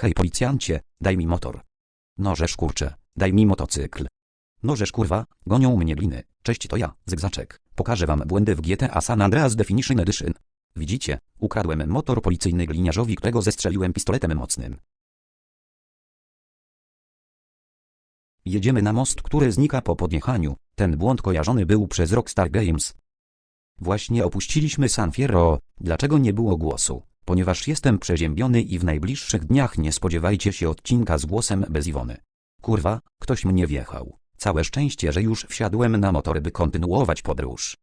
Hej policjancie, daj mi motor. Nożesz kurcze, daj mi motocykl. Nożesz kurwa, gonią mnie gliny. Cześć to ja, Zygzaczek. Pokażę wam błędy w GTA San Andreas Definition Edition. Widzicie, ukradłem motor policyjny gliniarzowi, którego zestrzeliłem pistoletem mocnym. Jedziemy na most, który znika po podjechaniu. Ten błąd kojarzony był przez Rockstar Games. Właśnie opuściliśmy San Fierro. Dlaczego nie było głosu? Ponieważ jestem przeziębiony i w najbliższych dniach nie spodziewajcie się odcinka z głosem bez Iwony. Kurwa, ktoś mnie wjechał. Całe szczęście, że już wsiadłem na motor, by kontynuować podróż.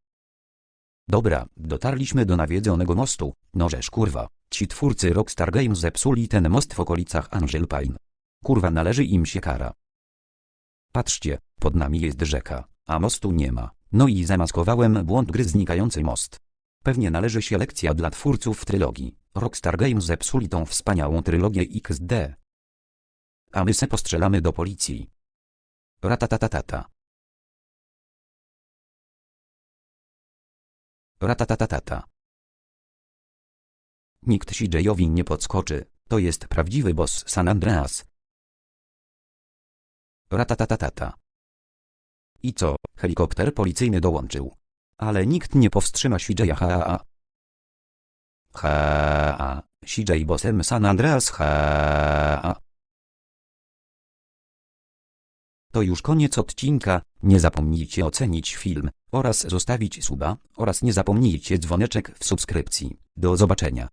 Dobra, dotarliśmy do nawiedzonego mostu. Nożesz kurwa, ci twórcy Rockstar Games zepsuli ten most w okolicach Angel Pine. Kurwa należy im się kara. Patrzcie, pod nami jest rzeka, a mostu nie ma. No i zamaskowałem błąd gry znikający most. Pewnie należy się lekcja dla twórców trylogii. Rockstar Games zepsuli tą wspaniałą trylogię XD. A my se postrzelamy do policji. Ratatatatata. Ratatatatata. Nikt CJ-owi nie podskoczy, to jest prawdziwy boss San Andreas. Ratatatatata. I co, helikopter policyjny dołączył. Ale nikt nie powstrzyma CJ HAA. CJ bossem San Andreas HAA. To już koniec odcinka, nie zapomnijcie ocenić film oraz zostawić suba oraz nie zapomnijcie dzwoneczek w subskrypcji. Do zobaczenia.